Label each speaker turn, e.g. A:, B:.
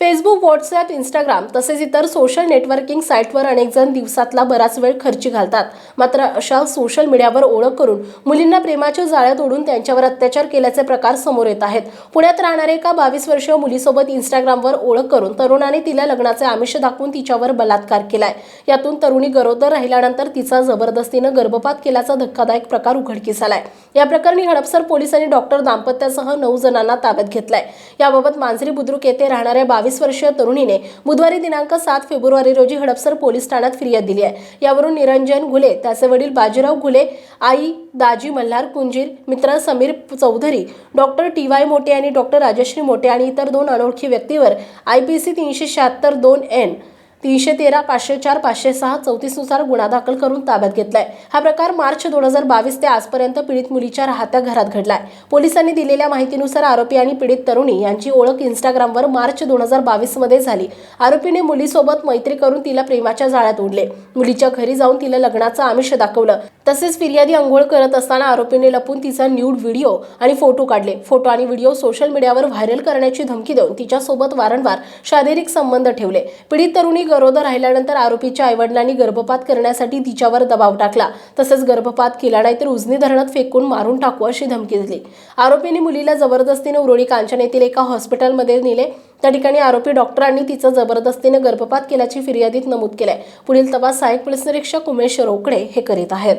A: Facebook WhatsApp Instagram तसेच इतर social networking साईटवर अनेक जण दिवसातला बराच वेळ खर्ची घालतात. मात्र अशा सोशल मीडियावर ओळख करून मुलींना प्रेमाच्या जाळ्यात ओढून त्यांच्यावर अत्याचार केल्याचे प्रकार समोर येत आहेत. पुण्यात राहणाऱ्या एका बावीस वर्षीय मुलीसोबत इंस्टाग्रामवर ओळख करून तरुणाने तिला लग्नाचे आमिष दाखवून तिच्यावर बलात्कार केलाय. यातून तरुणी गरोदर राहिल्यानंतर तिचा जबरदस्तीनं गर्भपात केल्याचा धक्कादायक प्रकार उघडकीस आलाय. या प्रकरणी हडपसर पोलिसांनी डॉक्टर दाम्पत्यासह नऊ जणांना ताब्यात घेतलाय. याबाबत मांजरी बुद्रुक येथे राहणाऱ्या बावीस वर्षीय तरुणीने बुधवारी दिनांक सात फेब्रुवारी रोजी हडपसर पोलीस ठाण्यात फिर्याद दिली आहे. यावरून निरंजन घुले त्याचे वडील बाजीराव घुले आई दाजी मल्हार कुंजीर मित्र Sameer Chaudhari doctor T Y Mote आणि डॉक्टर राजश्री मोटे आणि इतर दोन अनोळखी व्यक्तीवर आय पी सी तीनशे शहात्तर दोन एन तीनशे तेरा पाचशे चार पाचशे सहा चौतीसनुसार गुन्हा दाखल करून ताब्यात घेतलाय. हा प्रकार मार्च दोन हजार बावीस ते आजपर्यंत पीडित मुलीच्या राहत्या घरात घडलाय. पोलिसांनी दिलेल्या माहितीनुसार आरोपी आणि पीडित तरुणी यांची ओळख इंस्टाग्रामवर मार्च दोन हजार बावीसमध्ये झाली. आरोपीने मुलीसोबत मैत्री करून तिला प्रेमाच्या जाळ्यात ओढले. मुलीच्या घरी जाऊन तिला लग्नाचं आमिष दाखवलं. तसेच फिर्यादी अंघोळ करत असताना आरोपीने लपून तिचा न्यूड व्हिडिओ आणि फोटो काढले. फोटो आणि व्हिडिओ सोशल मीडियावर व्हायरल करण्याची धमकी देऊन तिच्यासोबत वारंवार शारीरिक संबंध ठेवले. पीडित तरुणी गरोदर राहिल्यानंतर आरोपीच्या आईवडिलांनी गर्भपात करण्यासाठी तिच्यावर दबाव टाकला. तसंच गर्भपात केला नाही तर उजनी धरणात फेकून मारून टाकू अशी धमकी दिली. आरोपीने मुलीला जबरदस्तीने उरोळी कांचन येथील एका हॉस्पिटलमध्ये नेले. त्या ठिकाणी आरोपी डॉक्टरांनी तिचं जबरदस्तीने गर्भपात केल्याची फिर्यादीत नमूद केलंय. पुढील तपास सहाय्यक पोलीस निरीक्षक उमेश रोकडे हे करीत आहेत.